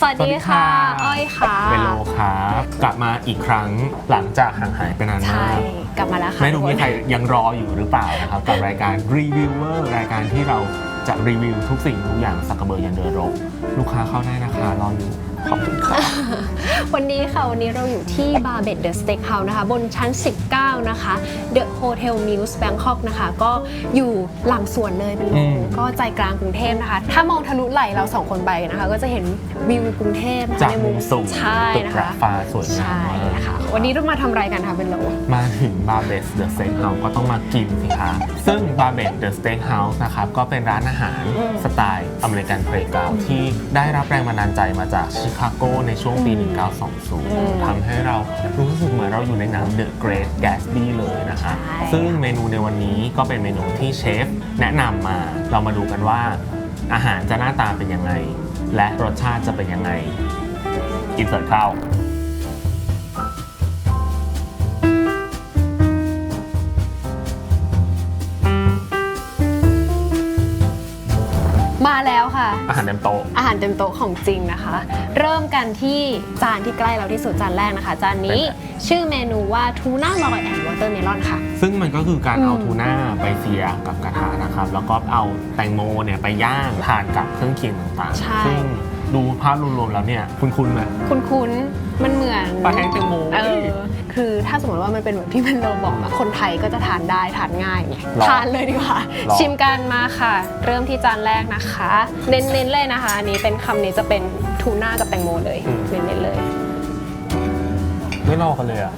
สวัสดีค่ะ อ้อยค่ะ เวโลครับ กลับมาอีกครั้งหลังจากห่างหายไปนานใช่ มากกลับมาแล้วค่ะไม่รู้ทุกมีนใครยังรออยู่หรือเปล่านะครับกับรายการรีวิวเวอร์รายการที่เราจะรีวิวทุกสิ่งทุกอย่างสักกระเบือยันเดินรกลูกค้าเข้าได้นะคะรออยู่ ขอบคุณครับวันนี้ค่ะ วันนี้เราอยู่ที่ Barbet The Steakhouse นะคะ บนชั้น 19 นะคะ The Hotel Muse Bangkok นะคะ ก็อยู่หลังสวนเลยเป็นโลอืม ก็ใจกลางกรุงเทพนะคะ ถ้ามองทะลุไหลเราสองคนไปนะคะ ก็จะเห็นวิวกรุงเทพนะคะจากในมุมสูงใช่ตึกนะระคะ ฟ้าสวยงามใช่มากนะคะวันนี้เรามาทำอะไรกันคะเป็นโล มาถึง b a r b e s The Steak House ก็ต้องมากินสิคะซึ่ง b a r b e s The Steak House นะครับก็เป็นร้านอาหารอืม สไตล์อเมริกันเพลย์กราวที่ได้รับแรงบันดาลใจมาจากชิคาโกในช่วงปีอืม1920 ทำให้เรารู้สึกเหมือนเราอยู่ในหนัง The Great Gatsby เลยนะคะใช่ซึ่งเมนูในวันนี้ก็เป็นเมนูที่เชฟแนะนำมา เรามาดูกันว่าอาหารจะหน้าตาเป็นยังไง และรสชาติจะเป็นยังไง อินเสิร์ตเข้ามา เต็มโต๊ะของจริงนะคะ เริ่มกันที่จานที่ใกล้เราที่สุดจานแรกนะคะ จานนี้เป็นไงชื่อเมนูว่าทูน่าลอยแอนด์วอเตอร์เมลอนค่ะ ซึ่งมันก็คือการอืมเอาทูน่าไปเซียกับกระทะนะครับ แล้วก็เอาแตงโมเนี่ยไปย่างทานกับเครื่องเคียงต่างใช่ๆซึ่งดูภาพรวมๆแล้วเนี่ย คุณคุณไหมคุ้นๆมันเหมือนปลาแห้งแตงโมเออ คือถ้าสมมติว่ามันเป็นแบบที่มันเราบอกอะคนไทยก็จะทานได้ทานง่ายไงลองทานเลยดีกว่า ลอง ชิมกันมาค่ะ เริ่มที่จานแรกนะคะ เน้นๆเลยนะคะ อันนี้เป็นคำนี้จะเป็นทูน่ากับแตงโมเลยเน้นๆเลย ไม่รอกันเลยอะ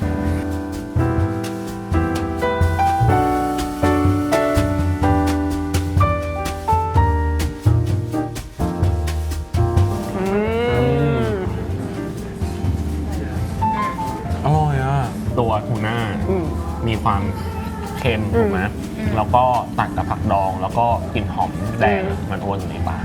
เค็มถูกไหมแล้วก็ตัดกับผักดอง แล้วก็กลิ่นหอมแดงอืมมันโอนอยู่ในปาก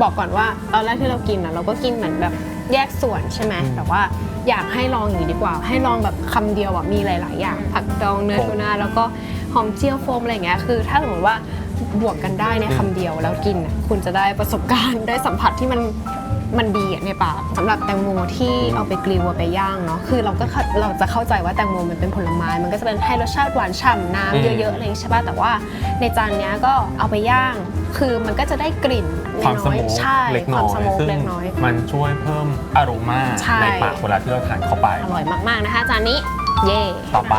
บอกก่อนว่าตอนแรกที่เรากินนะเราก็กินเหมือนแบบแยกส่วนใช่ไหมอืมแต่ว่าอยากให้ลองอย่างนี้ดีกว่า ให้ลองแบบคำเดียวอะมีหลาย ๆ อย่าง ผักดองเนื้อโฟมทูน่าแล้วก็หอมเจียวโฟมอะไรอย่างเงี้ยคือ ถ้าสมมติว่าบวกกันได้ในอืมคำเดียวแล้วกินน่ะคุณจะได้ประสบการณ์ได้สัมผัสที่มัน มันดีอะในปากสำหรับแตงโมที่เอาไปกริลเอาไปย่างเนาะคือเราก็เข้าเราจะเข้าใจว่าแตงโมมันเป็นผลไม้ มันก็จะเป็นให้รสชาติหวานฉ่ำน้ำเยอะๆอะไรอย่างงี้ใช่ป่ะแต่ว่าในจานเนี้ยก็เอาไปย่าง คือมันก็จะได้กลิ่นความสน้อยโมกๆใช่เล็กคน้วามอยสโมกซึ่งเล็กน้อย มันช่วยเพิ่มอารมาใช่ ในปากเวลาที่เราทานเข้าไป อร่อยมากๆนะคะจานนี้ เย่ต่อไป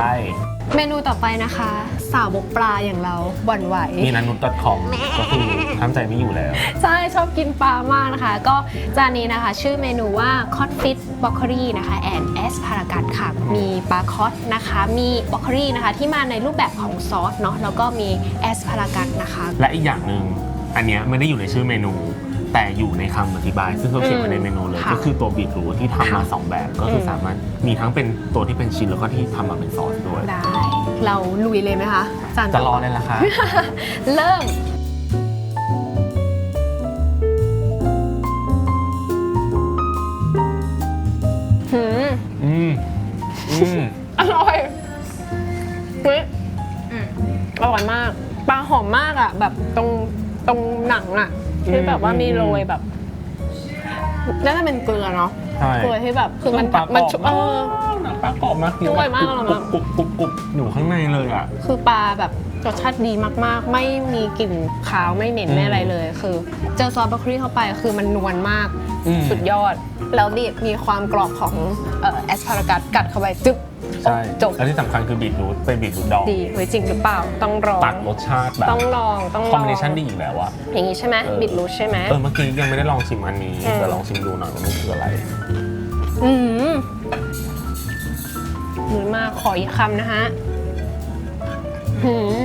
เมนูต่อไปนะคะ สาวบกปลาอย่างเราหวั่นไหว มีนันนุช .com ก็คือห้ามใจไม่อยู่แล้ว ใช่ชอบกินปลามากนะคะ ก็จานนี้นะคะ ชื่อเมนูว่าคอ d ฟิตบ o อก r รีนะคะแอนแอสพารากัสค่ะ มีปลาคอ d นะคะ มีบ o อก r รีนะคะ ที่มาในรูปแบบของซอสเนาะแล้วก็มีแอสพารากัสนะคะ และอีกอย่างหนึ่งอันเนี้ยไม่ได้อยู่ในชื่อเมนู แต่อยู่ในคำอธิบาย ซึ่งเขาเขียนไว้ในเมนูเลย ค่ะก็คือตัวบีทรูทที่ทำมาค่ะ2แบบก็คืออม สามารถมีทั้งเป็นตัวที่เป็นชิ้นแล้วก็ที่ทำมาเป็นซอสด้วย ได้ เราลุยเลยไหมคะจานจะต่รออไปเลยล่ะคะ เริ่ม หืม อืม อืม อร่อยเฮ้ยอร่อยมาก ปลาหอมมากอะ แบบตรงตรงหนังอะที่แบบว่ามีโรยแบบน่าจะเป็นเกลือเนาะใช่ เกลือที่แบบคือมันปลามันกรอบเออหนังป ลากรอบมากอร่อยมากอร่อยมากกรุบกรุบกรุบอยู่ข้างในเลยอะ คือปลาแบบรสชาติดีมากๆ ไม่มีกลิ่นคาวไม่เหม็นอืมไม่อะไรเลย คือ เจอซอสบรอกโคลีเข้าไปคือมันนวลมากอืมสุดยอด แล้วนี่มีความกรอบของแอสพารากัสกัดเข้าไปจึ๊บใช่จบและที่สำคัญคือบีทรูทเป็นบีทรูทดองดีเฮ้ยจริงหรือเปล่าต้องลองตัดรสชาติแบบต้องลองต้องลองคอมบิเนชันดีอยู่แล้วอะ อย่างนี้ใช่ไหมเออ บิดรูทใช่ไหม เออเมื่อกี้ยังไม่ได้ลองชิมอันนี้อืม เดี๋ยวลองชิมดูหน่อยว่ามันคืออะไร อืม มือมากขออีกคำนะฮะหืม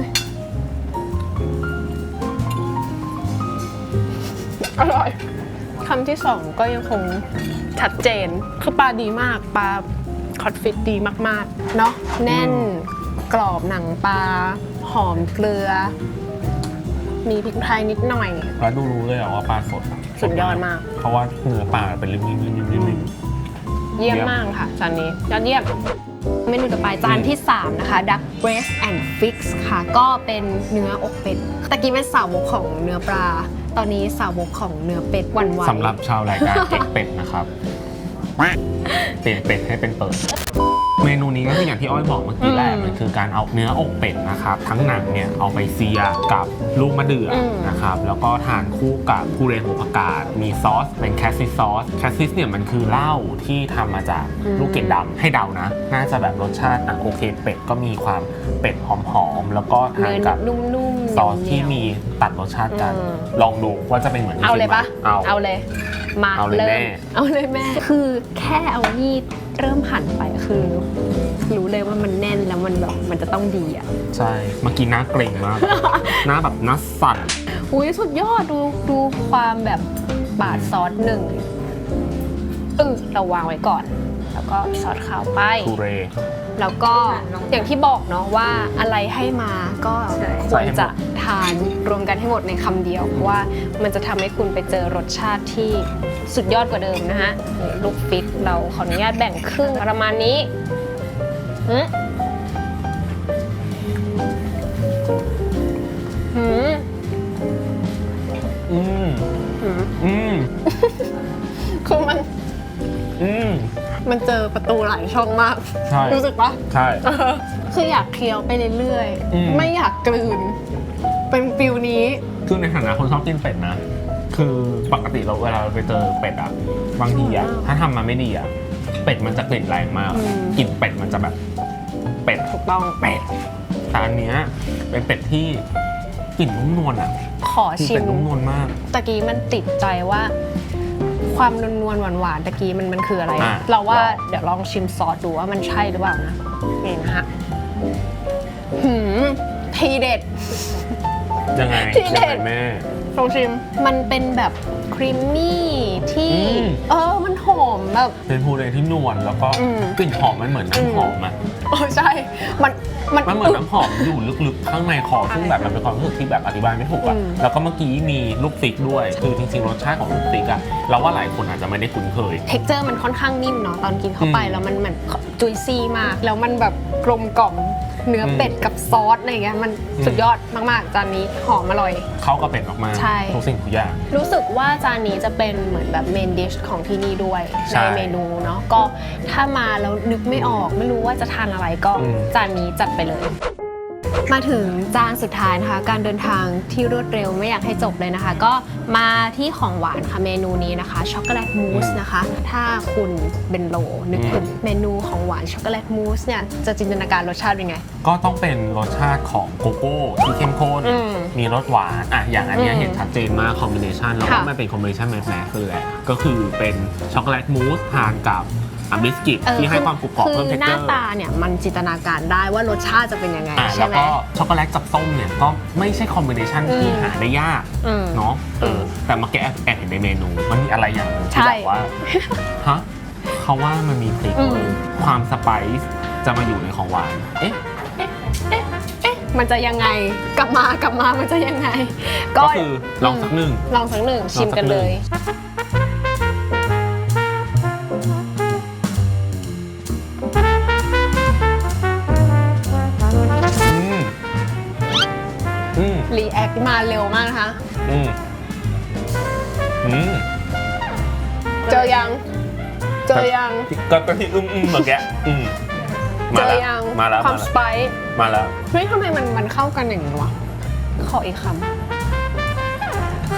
อร่อยคำที่สองก็ยังคงชัดเจน คือปลาดีมาก ปลาคอตฟิตดีมากๆ เนาะแน่นกรอบหนังปลา หอมเกลือ มีพริกไทยนิดหน่อย แล้วดูรู้เลยอะว่าปลาสดสุดยอดมาก เพราะว่าเนื้อปลาเป็นริมๆริมๆๆเยี่ยมเยี่ยมมากค่ะจานนี้ยอดเยี่ยม เมนูต่อไปจานที่ 3 นะคะ Duck Breast and Fix ค่ะ ก็เป็นเนื้ออกเป็ดตะกี้เป็นสาวกของเนื้อปลา ตอนนี้สาวกของเนื้อเป็ดหวันไหวสำหรับชาวรายการเก็กเป็ดนะครับ เปลี่ยนเป็ดให้เป็นเปิด เมนูนี้ก็คืออย่างที่อ้อยบอกเมื่อกี้แหละอืมมันคือการเอาเนื้ออกเป็ดนะครับ ทั้งหนังเนี่ยเอาไปเซียกับลูกมะเดื่ออม นะครับ แล้วก็ทานคู่กับคูเรนหัวผักกาดมีซอสเป็นแคสซิสซอสแคสซิสเนี่ยมันคือเหล้าที่ทำมาจากลูกเกดดำให้เดานะ น่าจะแบบรสชาติอะโอเค เป็ดก็มีความเป็ดหอมๆแล้วก็ทานเนื้อกับ นุ่มๆซอสที่เหนียวๆมีตัดรสชาติกัน อืม ลองดูว่าจะเป็นเหมือนที่เอาเลยคิดไหมปะเอาเอา เลย มาเอาเลยริ่แม่เอาเลยแม่ คือแค่เอามีดเริ่มหั่นไปคือ รู้เลยว่ามันแน่นแล้วมันแบบมันจะต้องดีอะ ใช่เมื่อกี้หน้าเกรงมาก หน้าแบบหน้าสั่น อุ้ยสุดยอดดูดูความแบบปาดซอสหนึ่งอึ้งเราวางไว้ก่อนแล้ว ก็ซอสขาวไป ทูเร แล้วก็อย่างที่บอกเนาะว่าอะไรให้มาก็ใช่ควรจะทานรวมกันให้หมดในคำเดียว เพราะว่ามันจะทำให้คุณไปเจอรสชาติที่สุดยอดกว่าเดิมนะฮะนี่ลูกฟิตเราขออนุญาตแบ่งครึ่งประมาณนี้หืมหืมอืม หืมอืมคือมัน อืม มันเจอประตูหลายช่องมาก ใช่ รู้สึกปะ ใช่ เออคืออยากเคี้ยวไปเรื่อยอืม ๆ ไม่อยากกลืน เป็นฟิลนี้ คือในฐานะคนชอบกินเป็ดนะ คือปกติเราเวลาเราไปเจอเป็ดอะบางทีอะชอบมากถ้าทำมาไม่ดีอะเป็ดมันจะกลิ่นแรงมาก อืม กลิ่นเป็ดมันจะแบบเป็ด ถูกต้อง เป็ด แต่อันเนี้ยเป็นเป็ดที่กลิ่นนุ่มนวลอะขอคือชิเป็ม ดนุ่มนวลมาก ตะกี้มันติดใจว่า ความนวลนวลหวานหวานๆตะกี้มันมันคืออะไร อะเราว่าลอง เดี๋ยวลองชิมซอสดูว่ามันใช่หรือเปล่านะนี่นะฮะหืมทีเด็ด ยังไงที่เด็ยังดไงแม่ ลองชิม มันเป็นแบบ ครีมมี่ที่อืม เออมันหอมแบบ เป็นพูเรที่นวลแล้วก็อืม กลิ่นหอมมันเหมือนน้ำหอมอะเออใช่ มันมันมันเหมือนน้ำหอมอยู่ลึกๆข้างในคอซึ่งแบบมันเป็นความรู้สึกที่แบบอธิบายไม่ถูกอะอืม แล้วก็เมื่อกี้มีลูกติ๊กด้วย คือจริงๆรสชาติของลูกติ๊กอะเราว่าหลายคนอาจจะไม่ได้คุ้นเคย เท็กเจอร์มันค่อนข้างนิ่มเนาะตอนกินเข้าไปอืม แล้วมันเหมือนจุยซี่มาก แล้วมันแบบกลมกล่อม เนื้ออมเป็ดกับซอสอะไรเงี้ยมันอืมสุดยอดมากๆจานนี้หอมอร่อย เข้ากับเป็ดออกมาใช่ ทุกสิ่งทุกอย่าง รู้สึกว่าจานนี้จะเป็นเหมือนแบบเมนดิชของที่นี่ด้วยใช่ในเมนูเนาะก็ถ้ามาแล้วนึกไม่ออกไม่รู้ว่าจะทานอะไรก็อืม จานนี้จัดไปเลย มาถึงจานสุดท้ายนะคะ การเดินทางที่รวดเร็วไม่อยากให้จบเลยนะคะ ก็มาที่ของหวานค่ะเมนูนี้นะคะช็อกโกแลตมูสนะคะ ถ้าคุณเป็นโลนึกถึงเมนูของหวานช็อกโกแลตมูสเนี่ยจะจินตนาการรสชาติเป็นไง ก็ต้องเป็นรสชาติของโกโก้ที่เข้มข้น อืมมีรสหวานอะอย่างอันเนี้ยอืมเห็นชัดเจนมากคอมบิเนชันแล้วค่ะว่ามันเป็นคอมบิเนชันแมสแมสคืออะไรก็คือเป็นช็อกโกแลตมูสทานกับ อะบิสกิตเออที่ให้ความกรุบกรอบคืเพิ่มอเท็กหเจน้าอร์ตาเนี่ยมันจินตนาการได้ว่ารสชาติจะเป็นยังไงอะใช่แล้วไหม ก็ช็อกโกแลตกับส้มเนี่ยก็ไม่ใช่คอมบิเนชันที่อืมหาได้ยากอืมเนาะเออมแต่เมื่อกี้แอบแอบเห็นในเมนูมันมีอะไรอย่างหนึงที่ใช่แบบว่าฮะเขาว่ามันมีพริกอืมเว้ยความสไปซ์จะมาอยู่ในของหวานเอ๊ะเอ๊ะมันจะยังไงกลับมากลับมามันจะยังไง ก็คือลองสักหนึ่งลองสักหนึ่งชิมกันเลย ม รีแอคมาเร็วมากนะคะ อืมอืมเจอยัง เจอยัง ก็ก็ที่อืมอืมเมื่อกี้อืมเจมาอแล้วยังมาแล้ว ความมาสแล้วไปซ์มาแล้ว เฮ้ยทำไมมันมันเข้ากันอย่างนี้วะ ขออีกคำ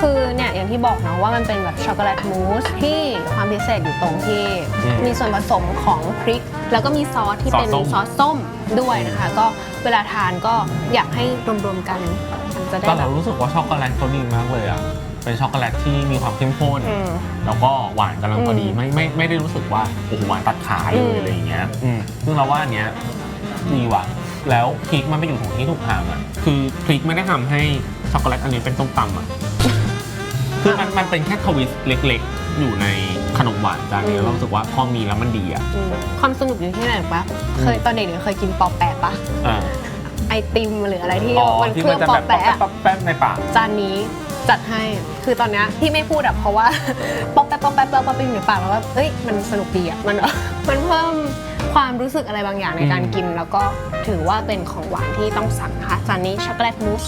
คือเนี่ยอย่างที่บอกเนาะว่ามันเป็นแบบช็อกโกแลตมูสที่ความพิเศษอยู่ตรงที่ อืมมีส่วนผสมของพริก แล้วก็มีซอสที่เป็นซอสส้ม ซอสส้มด้วยนะคะ ก็เวลาทานก็อยากให้รวมๆกันมัน จะได้แต่แบเราบรู้สึกว่าช็อกโกแลตเขาดีมากเลยอะ เป็นช็อกโกแลตที่มีความเข้มข้น อืม แล้วก็หวานกำลังพอดีอืมไม่ไม่ไม่ได้รู้สึกว่าโอ้โหหวานตัดขาเลอืยม อะไรอย่างเงี้ยอืมซึ่งเราว่าอันเนี้ยดีว่ะ แล้วพริกมันไม่อยู่ถูกที่ถูกทางอะคือพริกไม่ได้ทำให้ช็อกโกแลตอันนี้เป็นต้มตำอะคือมันมันเป็นแค่ทวิสต์เล็กๆ อยู่ในขนมหวานจานนี้เรารู้สึกว่าพอมีแล้วมันดีอะ อืมความสนุกอยู่ที่ไหนปะเคยตอนเด็กๆเคยกินปอแปะปะ อ่า ไอติมหรืออะไรที่อ๋อมันที่เคลืมัอนบจะปอแบบป๊อปแปะแป๊บแป๊บในปาก จานนี้จัดให้ คือตอนเนี้ยที่ไม่พูดอะเพราะว่า ป๊อปแป๊บป๊อปแป๊บป๊อปแป๊บไปอยู่ในปากแล้วว่าเอ้ยมันสนุกดีอะมัน มันเพิ่มความรู้สึกอะไรบางอย่างในการอืม กิน แล้วก็ถือว่าเป็นของหวานที่ต้องสั่งนะคะจานนี้ช็อกโกแลตมูส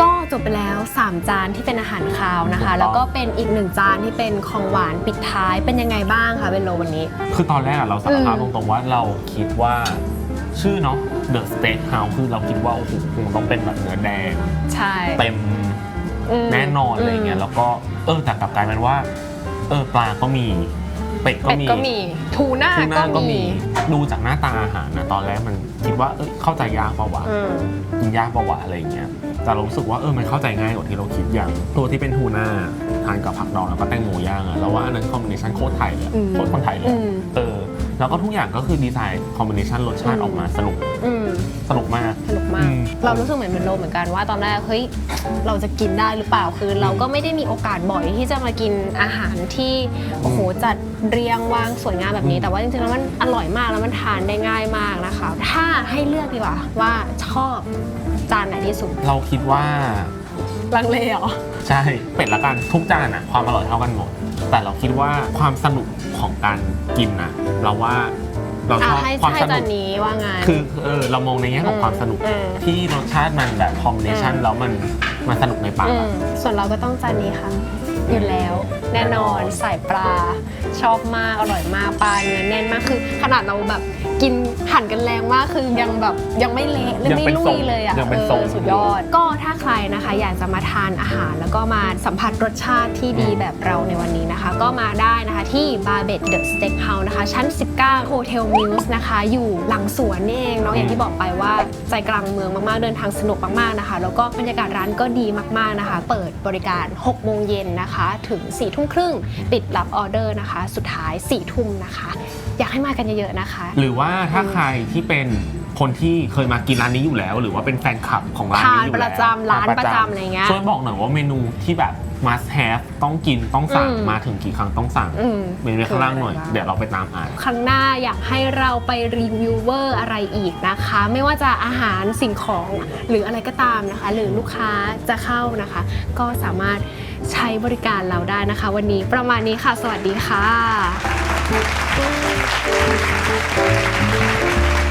ก็จบไปแล้ว 3 จานที่เป็นอาหารคาวนะคะ แล้วก็เป็นอีกหนึ่งจานที่เป็นของหวานปิดท้ายเป็นยังไงบ้างคะเบนโลวันนี้ คือตอนแรกอะเราสารภาพอืตม รงๆว่าเราคิดว่า ชื่อเนาะ The Steak House คือเราคิดว่า โอ้โหคงต้องเป็นแบบเนื้อแดง ใช่ เต็มอืม แน่นอนอะไรเงี้ยมแล้วก็เออแต่กลับกลายเป็นว่า เออปลาก็มี เป็ดก็เป็ดมีก็มี ทูน่าทูน่าก็ก็มี มี ดูจากหน้าตาอาหารนะตอนแรกมันคิดว่าเออเข้าใจยากเปล่าวะ อืม กินยากเปล่าวะอะไรเงี้ย แต่เรารู้สึกว่าเออ มันเข้าใจง่ายกว่าที่เราคิดอย่าง ตัวที่เป็นทูน่าทานกับผักดองแล้วก็แตงโมย่างอะเราว่าอันนั้นคอมบิเนชันโคตรไทยเลยอะอืมโคตรคนไทยเลยอือะมเออ แล้วก็ทุกอย่างก็คือดีไซน์คอมบิเนชันรสชาติอืมออกมาสนุกอืมสนุกมาก สนุกมาอืกมเรารู้สึกเหมือนเบนโลเหมือนกันว่าตอนแรกเฮ้ยเราจะกินได้หรือเปล่าคือ เราก็ไม่ได้มีโอกาสบ่อยที่จะมากินอาหารที่โอ้โหจัดเรียงวางสวยงามแบบนี้ แต่ว่าจริงๆแล้วมันอร่อยมากแล้วมันทานได้ง่ายมากนะคะ ถ้าให้เลือกดีกว่าว่าชอบจานไหนที่สุดเราคิดว่าลังเลเหรอ ใช่เป็ดละกันทุกจานอะความอร่อยเท่ากันหมด แต่เราคิดว่าความสนุกของการกินนะเราว่าเราชอะอบให้ความให้สจานุนก นี้ว่าไงคือเออเรามองในแง่ของความสนุก อืม ที่รสชาติมันแบบคอมบิเนชันอืมแล้วมันมันสนุกในปากอือะมส่วนเราก็ต้องจานนี้ค่ะ อยู่แล้ว แน่นอนใส่ปลา ชอบมาก อร่อยมากปลาเนื้อแน่นมากคือ ขนาดเราแบบ กินหั่นกันแรงมากคือยังแบบยังไม่เละยังไม่เป็นลุทรยงเลยอะยังเป็นเออทรงสุดยอด ก็ถ้าใครนะคะอยากจะมาทานอาหารแล้วก็มาสัมผัสรสชาติที่ดีแบบเราในวันนี้นะคะ ก็มาได้นะคะที่ b a r b e t The Steak House นะคะ ชั้น 19 Hotel Muse นะคะ อยู่หลังสวนนี่เองเนาะอย่างที่บอกไปว่าใจกลางเมืองมากๆเดินทางสนุกมากๆนะคะ แล้วก็บรรยากาศร้านก็ดีมากๆนะคะ เปิดบริการ 6 โมงเย็นนะคะ ถึง4ทุ่มครึ่งปิดรับออเดอร์นะคะ สุดท้าย4ทุ่มนะคะ อยากให้มากันเยอะๆนะคะ หรือว่าถ้าใครที่เป็นคนที่เคยมากินร้านนี้อยู่แล้ว หรือว่าเป็นแฟนคลับของร้านนี้อยู่แล้วทานประจำร้านประจำอะไรเงี้ยช่วยบอกหน่อยว่าเมนูที่แบบ must have ต้องกินต้องสั่งอืมมาถึงกี่ครั้งต้องสั่งอืม เมนูข้างล่างหน่อยคืออะไรบ้างเดี๋ยวเราไปตามอ่าน ครั้งหน้าอยากให้เราไปรีวิวเวอร์อะไรอีกนะคะ ไม่ว่าจะอาหารสิ่งของหรืออะไรก็ตามนะคะ หรือลูกค้าจะเข้านะคะ ก็สามารถใช้บริการเราได้นะคะ วันนี้ประมาณนี้ค่ะ สวัสดีค่ะ Thank you.